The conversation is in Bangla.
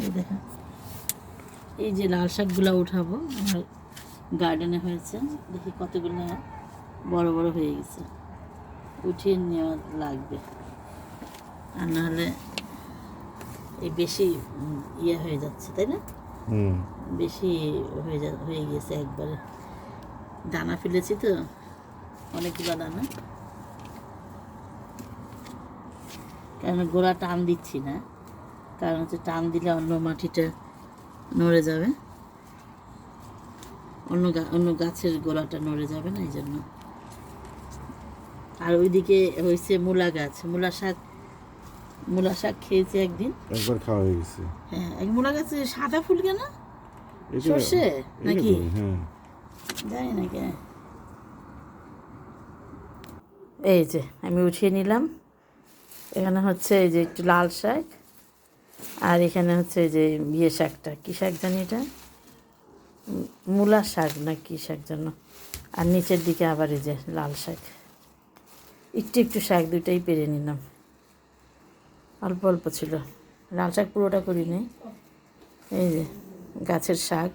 এই দেখেন। এই যে লাল শাকগুলো উঠাবো আমার গার্ডেনে হয়েছে। দেখি কতগুলো বড় বড় হয়ে গেছে। উঠিয়ে নেওয়া লাগবে। আর নাহলে এই বেশি ইয়ে হয়ে যাচ্ছে তাই না? বেশি হয়ে যা হয়ে গেছে একবারে। দানা ফেলেছি তো অনেকগুলো দানা। কারণ গোড়া টান দিচ্ছি না। কারণ হচ্ছে টান দিলে অন্য মাটিটা নড়ে যাবে। অন্য অন্য গাছের গোড়াটা নড়ে যাবে না এই জন্য আর ওইদিকে হয়েছে মূলা গাছ। মূলা শাক মূলা শাক খেয়েছি একদিন। একবার খাওয়া হয়ে গেছে। হ্যাঁ এক মূলা গাছে সাদা ফুল কেন? সর্ষে? নাকি? হ্যাঁ। জানি না কে। এই যে আমি উঠিয়ে নিলাম। এখানে হচ্ছে এই যে একটু লাল শাক। আর এখানে হচ্ছে যে বিয়ে শাকটা, কী শাক জানি এটা? মূলা শাক না কী শাক যেন আর নিচের দিকে আবার এই যে লাল শাক। একটু একটু শাক দুইটাই পেরে নিলাম। অল্প অল্প ছিল। লাল শাক পুরোটা করিনি। এই যে গাছের শাক।